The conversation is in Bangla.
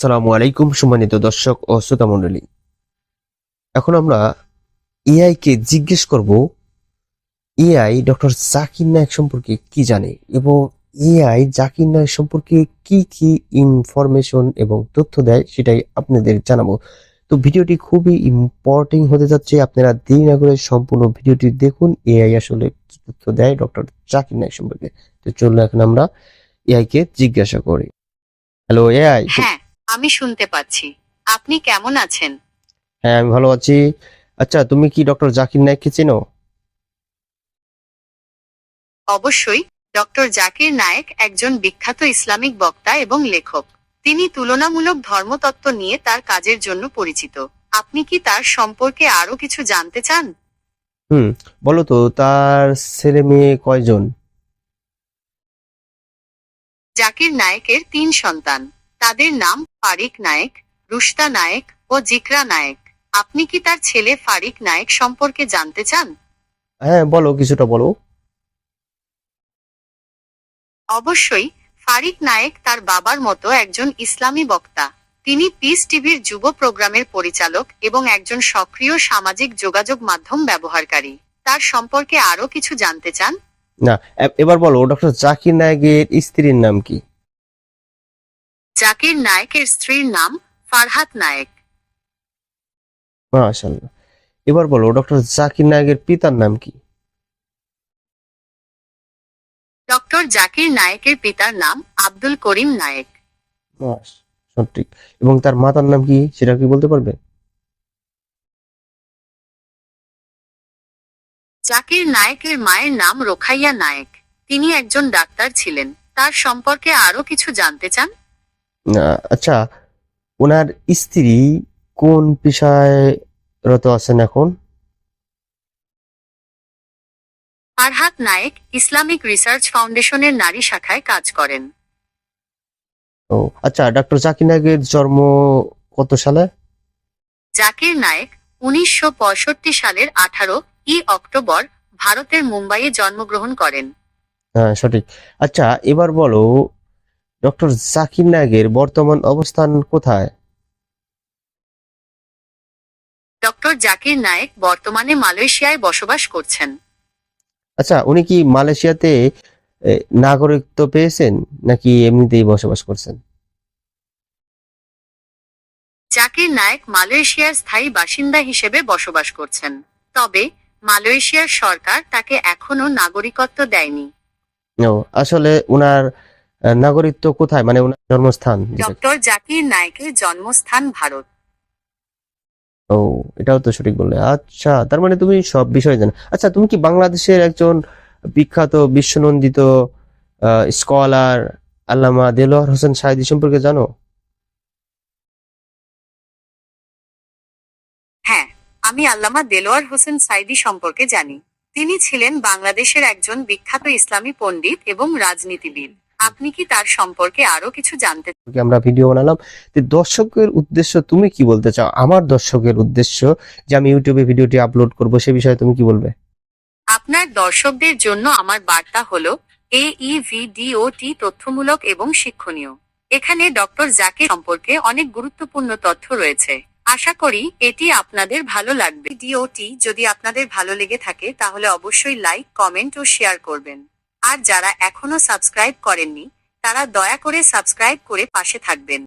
সালামু আলাইকুম, সম্মানিত দর্শক ও শ্রোতা মণ্ডলী। এখন আমরা এআই কে জিজ্ঞেস করব এআই ডক্টর জাকির নায়ক সম্পর্কে কি জানে এবং এআই জাকির নায়ক সম্পর্কে কি কি ইনফরমেশন এবং তথ্য দেয় সেটাই আপনাদের জানাব। তো ভিডিওটি খুবই ইম্পর্টেন্ট হতে যাচ্ছে, আপনারা দেরি না করে সম্পূর্ণ ভিডিওটি দেখুন এআই আসলে কি তথ্য দেয় ডক্টর জাকির নায়ক সম্পর্কে। তো চলুন এখন আমরা এআই কে জিজ্ঞাসা করি। হ্যালো এআই হ্যাঁ আমি শুনতে পাচ্ছি। আপনি কেমন আছেন? হ্যাঁ আমি ভালো আছি। আচ্ছা তুমি কি ডক্টর জাকির নায়েককে চেনো? অবশ্যই ডক্টর জাকির নায়েক একজন বিখ্যাত ইসলামিক বক্তা এবং লেখক। তিনি তুলনামূলক ধর্মতত্ত্ব নিয়ে তার কাজের জন্য পরিচিত। আপনি কি তার সম্পর্কে আরও কিছু জানতে চান? হুম বলো তো তার ছেলে মেয়ে কয়জন? জাকির নায়েকের তিন সন্তান। তাদের নাম ফারিক নায়েক রুশতা নায়েক ও জিকরা নায়েক। আপনি কি তার ছেলে ফারিক নায়েক সম্পর্কে জানতে চান? হ্যাঁ বলো কিছুটা বলো। অবশ্যই ফারিক নায়েক তার বাবার মতো একজন ইসলামী বক্তা। তিনি পিস টিভির যুব প্রোগ্রামের পরিচালক এবং একজন সক্রিয় সামাজিক যোগাযোগ মাধ্যম ব্যবহারকারী। তার সম্পর্কে আরও কিছু জানতে চান? না এবার বলো ডক্টর জাকির নায়েকের স্ত্রীর নাম কি? জাকির নায়েকের স্ত্রীর নাম ফারহাত নায়েক। মাশাআল্লাহ। এবার বলো ডক্টর জাকির নায়েকের পিতার নাম কি? ডক্টর জাকির নায়েকের পিতার নাম আব্দুল করিম নায়েক। সঠিক এবং তার মাতার নাম কি সেটা কি বলতে পারবে? জাকির নায়েকের মায়ের নাম রোখাইয়া নায়েক। তিনি একজন ডাক্তার ছিলেন। তার সম্পর্কে আরও কিছু জানতে চান? আচ্ছা ওনার স্ত্রী কোন পেশায় রত আছেন এখন? আরহাত নায়েক ইসলামিক রিসার্চ ফাউন্ডেশনের নারী শাখায় কাজ করেন। ও আচ্ছা ডক্টর জাকির নায়েকের জন্ম কত সালে? জাকির নায়েক উনিশশো পঁয়ষট্টি সালের আঠারো ই অক্টোবর ভারতের মুম্বাইয়ে জন্মগ্রহণ করেন। হ্যাঁ সঠিক। আচ্ছা এবার বলো ডক্টর জাকির নাগের বর্তমান অবস্থান কোথায়? ডক্টর জাকির নায়েক বর্তমানে মালয়েশিয়ায় বসবাস করছেন। আচ্ছা উনি কি মালয়েশিয়াতে এ, নাগরিকত্ব পেয়েছেন নাকি এমনিতেই বসবাস করছেন? জাকির নায়েক মালয়েশিয়ার স্থায়ী বাসিন্দা হিসেবে বসবাস করছেন। তবে মালয়েশিয়ার সরকার তাকে এখনও নাগরিকত্ব দেয়নি। ও আসলে উনার নাগরিকত্ব কোথায়? মানে উনার জন্মস্থান ডক্টর জাকির নায়েকের জন্মস্থান ভারত। ও এটাও তো সঠিক বললে। আচ্ছা তার মানে তুমি সব বিষয় জানো। আচ্ছা তুমি কি বাংলাদেশের একজন বিখ্যাত বিশ্বনন্দিত স্কলার আল্লামা দেলোয়ার হোসেন সাইদি সম্পর্কে জানো? হ্যাঁ আমি আল্লামা দেলোয়ার হোসেন সাইদি সম্পর্কে জানি। তিনি ছিলেন বাংলাদেশের একজন বিখ্যাত ইসলামী পণ্ডিত এবং রাজনীতিবিদ। আপনি কি তার সম্পর্কে আরও কিছু জানতে আমরা ভিডিও বানালাম। তো দর্শকের উদ্দেশ্য তুমি কি বলতে চাও? আমার দর্শকের উদ্দেশ্য যে আমি ইউটিউবে ভিডিওটি আপলোড করব সে বিষয়ে তুমি কি বলবে? আপনার দর্শকদের জন্য আমার বার্তা হলো এ ই ভিডিওটি তথ্যমূলক এবং শিক্ষণীয়। এখানে ডক্টর জাকির সম্পর্কে অনেক গুরুত্বপূর্ণ তথ্য রয়েছে। আশা করি এটি আপনাদের ভালো লাগবে। ভিডিওটি যদি আপনাদের ভালো লেগে থাকে তাহলে অবশ্যই লাইক কমেন্ট ও শেয়ার করবেন। আর যারা এখনও সাবস্ক্রাইব করেননি তারা দয়া করে সাবস্ক্রাইব করে পাশে থাকবেন।